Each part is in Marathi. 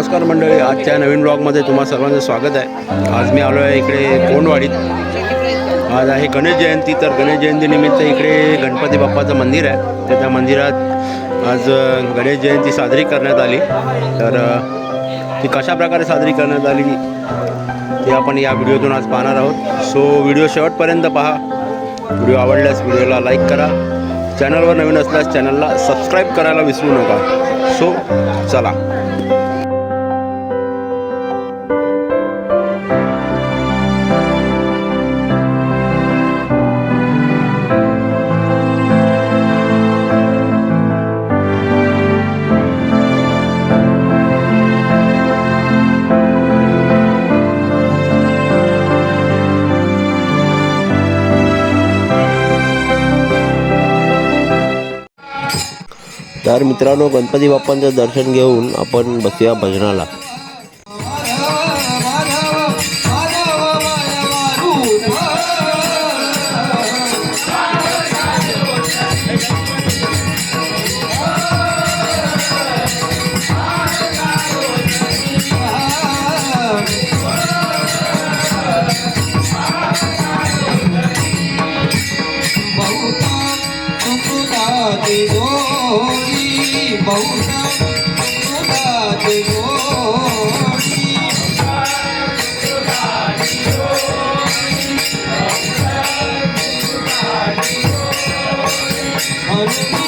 नमस्कार मंडळी आजच्या नवीन ब्लॉगमध्ये तुम्हा सर्वांचं स्वागत आहे. आज मी आलो आहे इकडे कोंडवाडीत. आज आहे गणेश जयंती तर गणेश जयंतीनिमित्त इकडे गणपती बाप्पाचं मंदिर आहे. तर त्या मंदिरात आज गणेश जयंती साजरी करण्यात आली. तर ती कशा प्रकारे साजरी करण्यात आली ते आपण या व्हिडिओतून आज पाहणार आहोत. सो व्हिडिओ शेवटपर्यंत पहा. व्हिडिओ आवडल्यास व्हिडिओला लाईक करा. चॅनलवर नवीन असल्यास चॅनलला सबस्क्राईब करायला विसरू नका. सो चला. तर मित्रांनो गणपती बाप्पांचं दर्शन घेऊन आपण बसूया भजनाला. Hare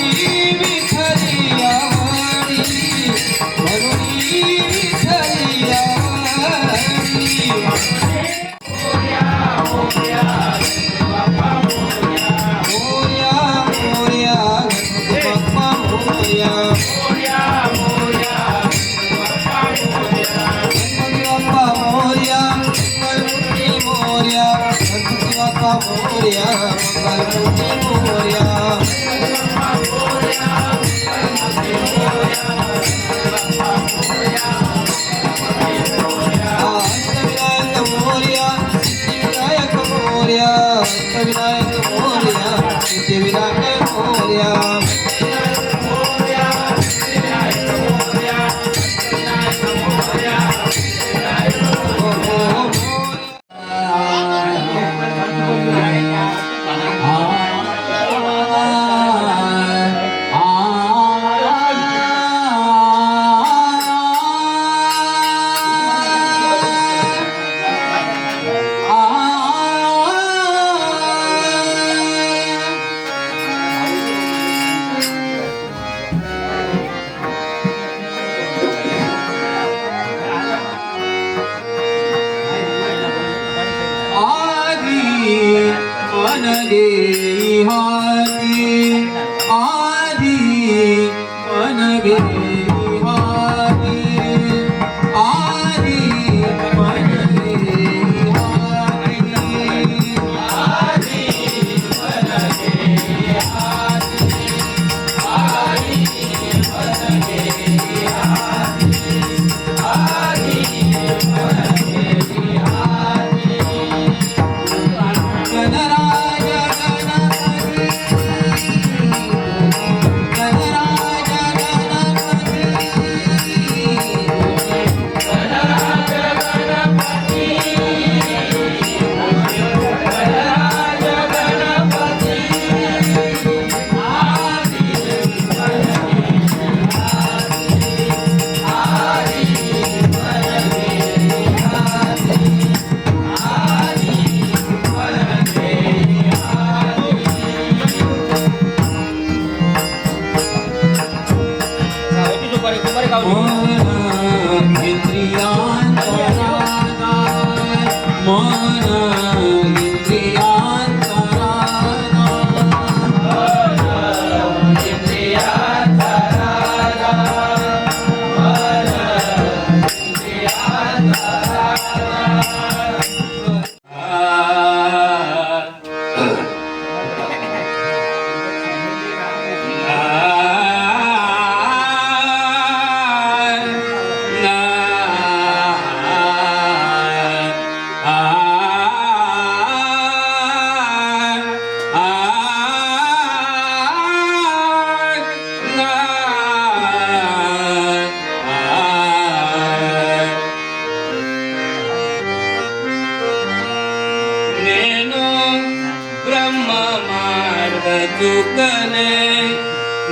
బ్రతుకనే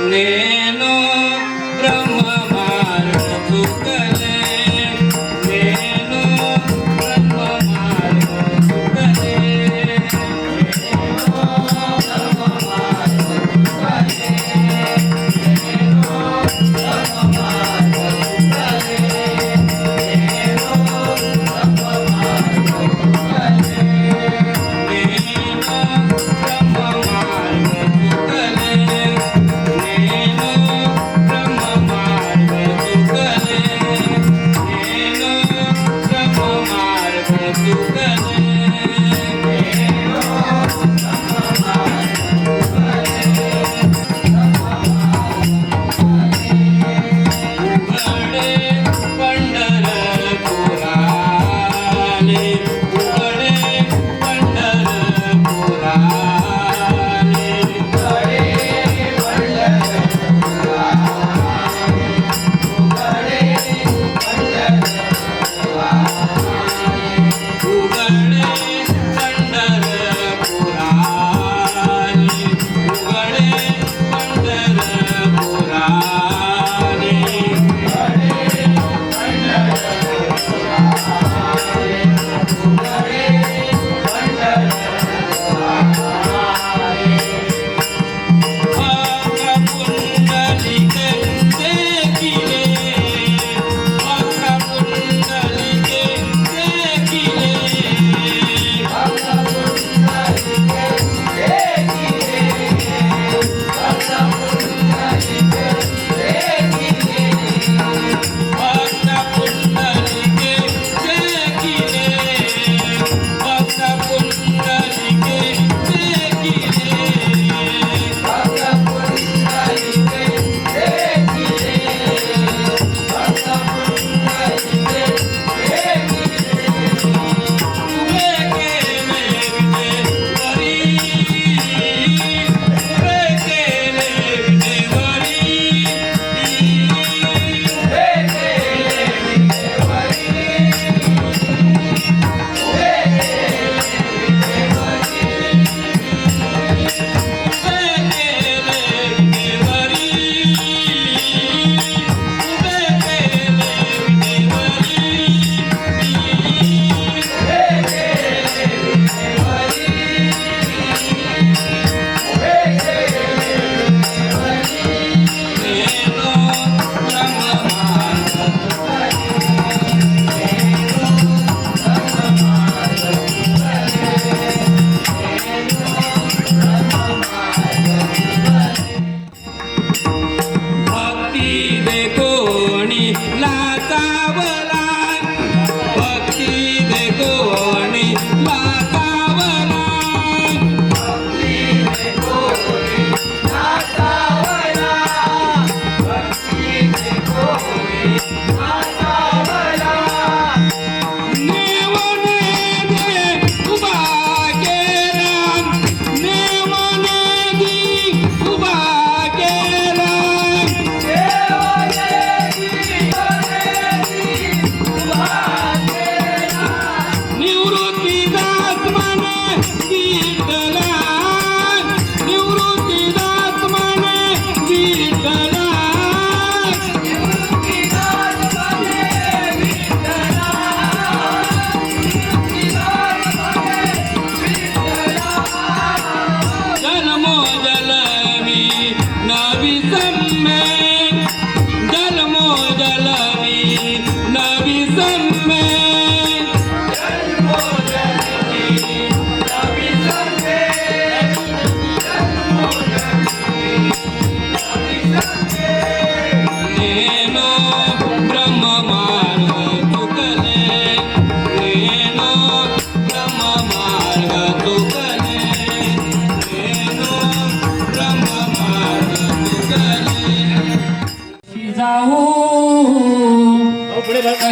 నేను బ్రహ్మ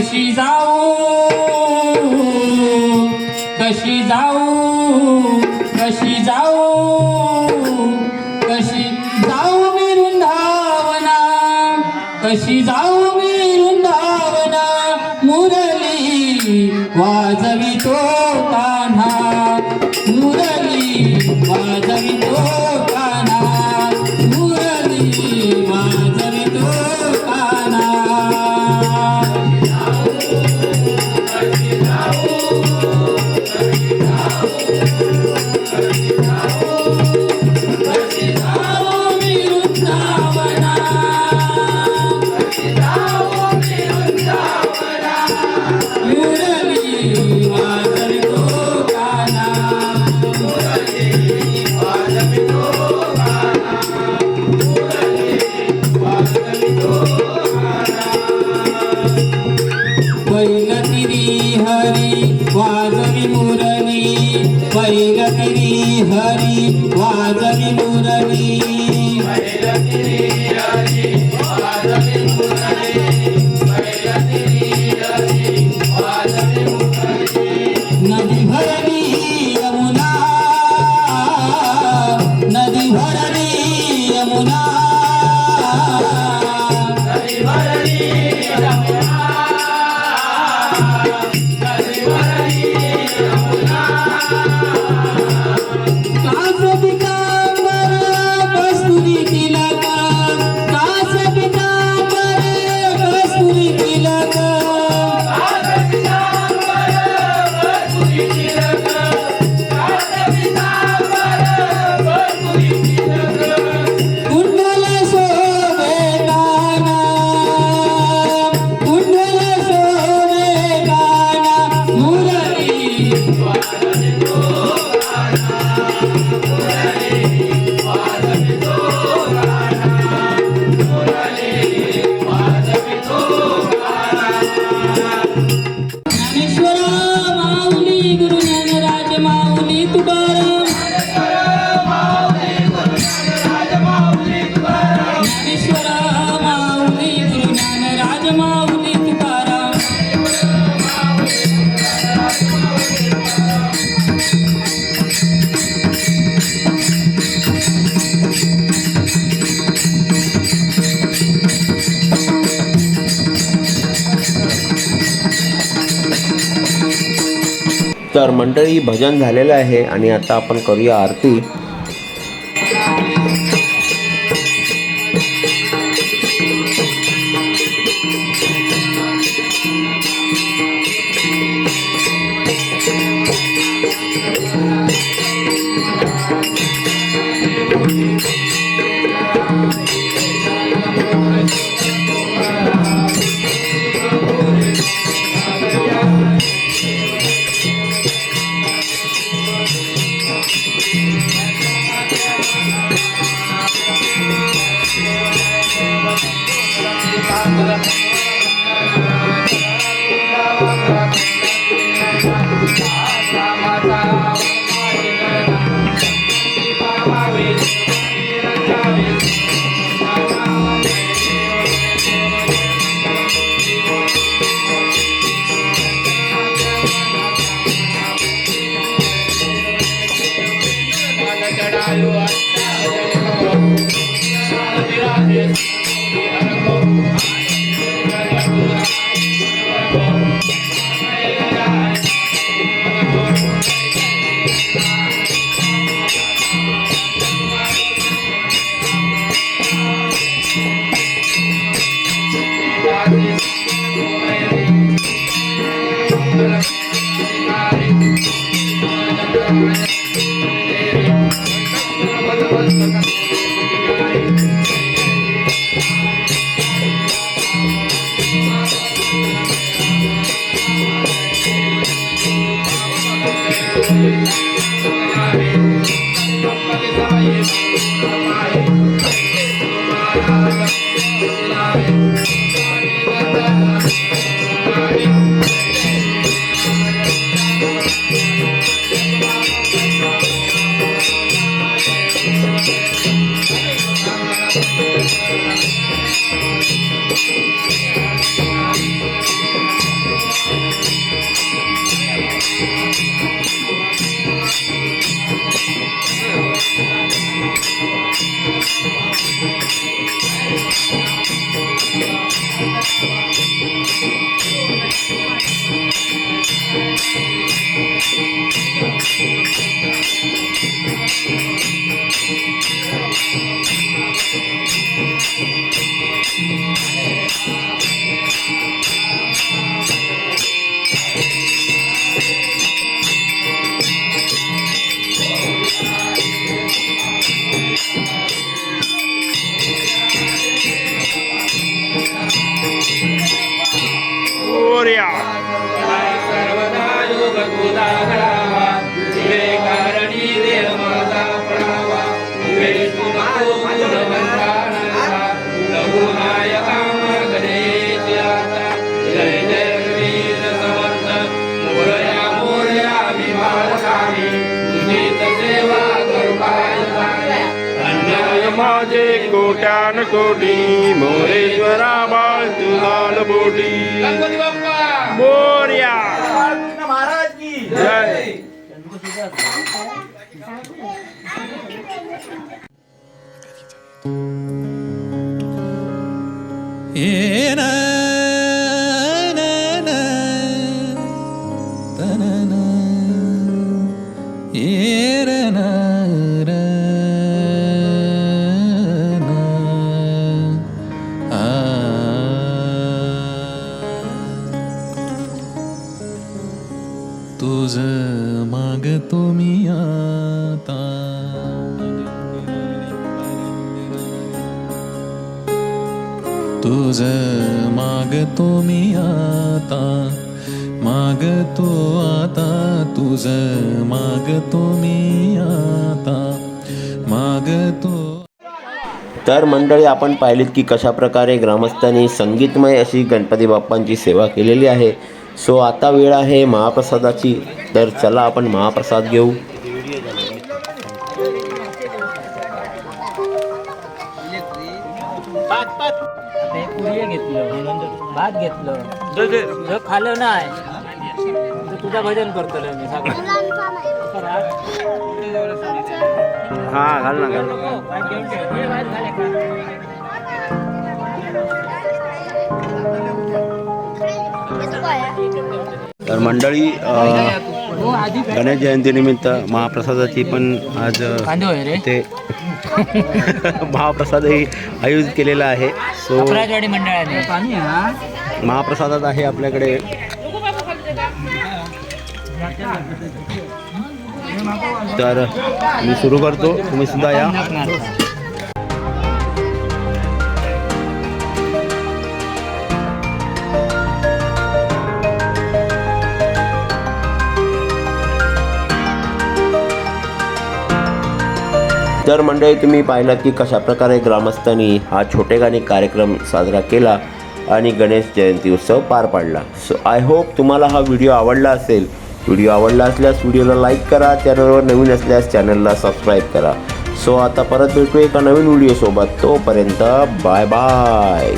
कशी जाऊ? कशी जाऊ? कशी जाऊ? कशी जाऊ? मी वृंदावना कशी जाऊ? मंडळी भजन झालेलं आहे आणि आता आपण करूया आरती. I'm कोट्यान कोटी मोरेश्वरा बाळ तुझाल बोटी मोर्या जय तुझ मागतो मी आता मागतो आता तुझ मागतो मी आता मागतो तर मंडळी आपण पाहिलीत की कशा प्रकारे ग्रामस्थांनी संगीतमय अशी गणपती बाप्पांची सेवा केलेली आहे. सो आता वेळ आहे महाप्रसादाची. तर चला आपण महाप्रसाद घेऊ. भात घेतलं. जग खाल्लं नाही तर तुझं भजन करतो मी सगळं. हा घाल ना घाल ना. तर मंडळी गणेश जयंतीनिमित्त महाप्रसादाची पण आज ते महाप्रसादही आयोजित केलेला आहे. सो अपराजवाडी मंडळाने. पाणी हा? महाप्रसादात आहे आपल्याकडे. तर मी सुरू करतो. तुम्ही सुद्धा या. तर मंडळी तुम्ही पाहिलात की कशा प्रकारे ग्रामस्थांनी हा छोटेखानी कार्यक्रम साजरा केला आणि गणेश जयंती उत्सव पार पाडला. सो आय होप तुम्हाला हा व्हिडिओ आवडला असेल. व्हिडिओ आवडला असल्यास व्हिडिओला लाईक करा चॅनलवर नवीन असल्यास चॅनलला सबस्क्राईब करा. सो आता परत भेटू एका नवीन व्हिडिओसोबत तोपर्यंत बाय बाय